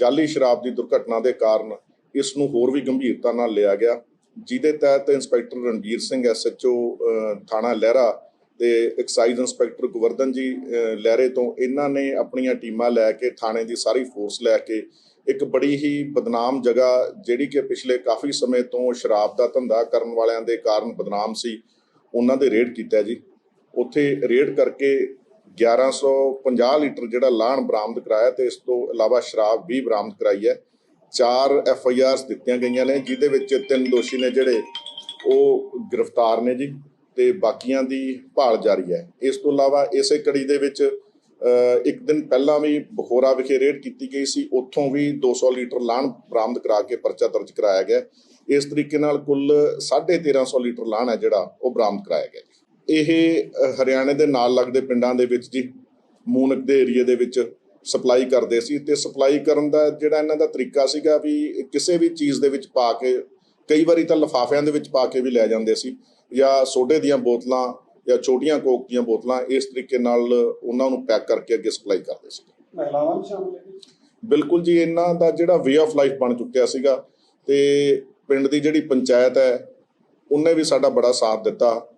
ਜਾਲੀ ਸ਼ਰਾਬ ਦੀ ਦੁਰਘਟਨਾ ਦੇ ਕਾਰਨ ਇਸ ਨੂੰ ਹੋਰ ਵੀ ਗੰਭੀਰਤਾ ਨਾਲ ਲਿਆ ਗਿਆ, ਜਿਹਦੇ ਤਹਿਤ ਇੰਸਪੈਕਟਰ ਰਣਜੀਤ ਸਿੰਘ, ਐਸਐਚਓ ਥਾਣਾ ਲਹਿਰਾ ਤੇ ਐਕਸਾਈਜ਼ ਇੰਸਪੈਕਟਰ ਗਵਰਧਨ ਜੀ ਲਹਿਰੇ ਤੋਂ ਇਹਨਾਂ ਨੇ ਆਪਣੀਆਂ ਟੀਮਾਂ ਲੈ ਕੇ ਥਾਣੇ ਦੀ ਸਾਰੀ ਫੋਰਸ ਲੈ ਕੇ ਇੱਕ ਬੜੀ ਹੀ ਬਦਨਾਮ ਜਗ੍ਹਾ, ਜਿਹੜੀ ਕਿ ਪਿਛਲੇ ਕਾਫੀ ਸਮੇਂ ਤੋਂ ਸ਼ਰਾਬ ਦਾ ਧੰਦਾ ਕਰਨ ਵਾਲਿਆਂ ਦੇ ਕਾਰਨ ਬਦਨਾਮ ਸੀ, ਉਹਨਾਂ ਦੇ ਰੇਡ ਕੀਤਾ ਜੀ। ਉੱਥੇ ਰੇਡ ਕਰਕੇ 1150 ਲੀਟਰ ਜਿਹੜਾ ਲਾਹਣ ਬਰਾਮਦ ਕਰਾਇਆ ਤੇ ਇਸ ਤੋਂ ਇਲਾਵਾ ਸ਼ਰਾਬ ਵੀ ਬਰਾਮਦ ਕਰਾਈ ਹੈ। ਚਾਰ ਐਫ ਆਈ ਆਰਸ ਦਿੱਤੀਆਂ ਗਈਆਂ ਨੇ, ਜਿਹਦੇ ਵਿੱਚ ਤਿੰਨ ਦੋਸ਼ੀ ਨੇ ਜਿਹੜੇ, ਉਹ ਗ੍ਰਿਫਤਾਰ ਨੇ ਜੀ ਤੇ ਬਾਕੀਆਂ ਦੀ ਭਾਲ ਜਾਰੀ ਹੈ। ਇਸ ਤੋਂ ਇਲਾਵਾ ਇਸੇ ਕੜੀ ਦੇ ਵਿੱਚ ਇੱਕ ਦਿਨ ਪਹਿਲਾਂ ਵੀ ਬਖੋਰਾ ਵਿਖੇ ਰੇਡ ਕੀਤੀ ਗਈ ਸੀ, ਉੱਥੋਂ ਵੀ 200 ਲੀਟਰ ਲਾਹਣ ਬਰਾਮਦ ਕਰਾ ਕੇ ਪਰਚਾ ਦਰਜ ਕਰਾਇਆ ਗਿਆ। ਇਸ ਤਰੀਕੇ ਨਾਲ ਕੁੱਲ 1350 ਲੀਟਰ ਲਾਹਣ ਹੈ ਜਿਹੜਾ, ਉਹ ਬਰਾਮਦ ਕਰਾਇਆ ਗਿਆ ਇਹ ਹਰਿਆਣੇ ਦੇ ਨਾਲ ਲੱਗਦੇ ਪਿੰਡਾਂ ਦੇ ਵਿੱਚ ਜੀ ਮੂਨਕ ਦੇ ਏਰੀਏ ਦੇ ਵਿੱਚ ਸਪਲਾਈ ਕਰਦੇ ਸੀ ਤੇ ਸਪਲਾਈ ਕਰਨ ਦਾ ਜਿਹੜਾ ਇਹਨਾਂ ਦਾ ਤਰੀਕਾ ਸੀਗਾ ਵੀ ਕਿਸੇ ਵੀ ਚੀਜ਼ ਦੇ ਵਿੱਚ ਪਾ ਕੇ ਕਈ ਵਾਰੀ ਤਾਂ ਲਫਾਫਿਆਂ ਦੇ ਵਿੱਚ ਪਾ ਕੇ ਵੀ ਲੈ ਜਾਂਦੇ ਸੀ ਜਾਂ ਸੋਡੇ ਦੀਆਂ ਬੋਤਲਾਂ ਜਾਂ ਛੋਟੀਆਂ ਕੋਕ ਦੀਆਂ ਬੋਤਲਾਂ ਇਸ ਤਰੀਕੇ ਨਾਲ ਉਹਨਾਂ ਨੂੰ ਪੈਕ ਕਰਕੇ ਅੱਗੇ ਸਪਲਾਈ ਕਰਦੇ ਸੀ। ਮਹਿਲਾਵਾਂ ਵੀ ਸ਼ਾਮਲ ਹੈ ਬਿਲਕੁਲ ਜੀ ਇਹਨਾਂ ਦਾ ਜਿਹੜਾ ਵੇ ਆਫ ਲਾਈਫ ਬਣ ਚੁੱਕਿਆ ਸੀਗਾ ਤੇ ਪਿੰਡ ਦੀ ਜਿਹੜੀ ਪੰਚਾਇਤ ਹੈ ਉਹਨੇ ਵੀ ਸਾਡਾ ਬੜਾ ਸਾਥ ਦਿੱਤਾ।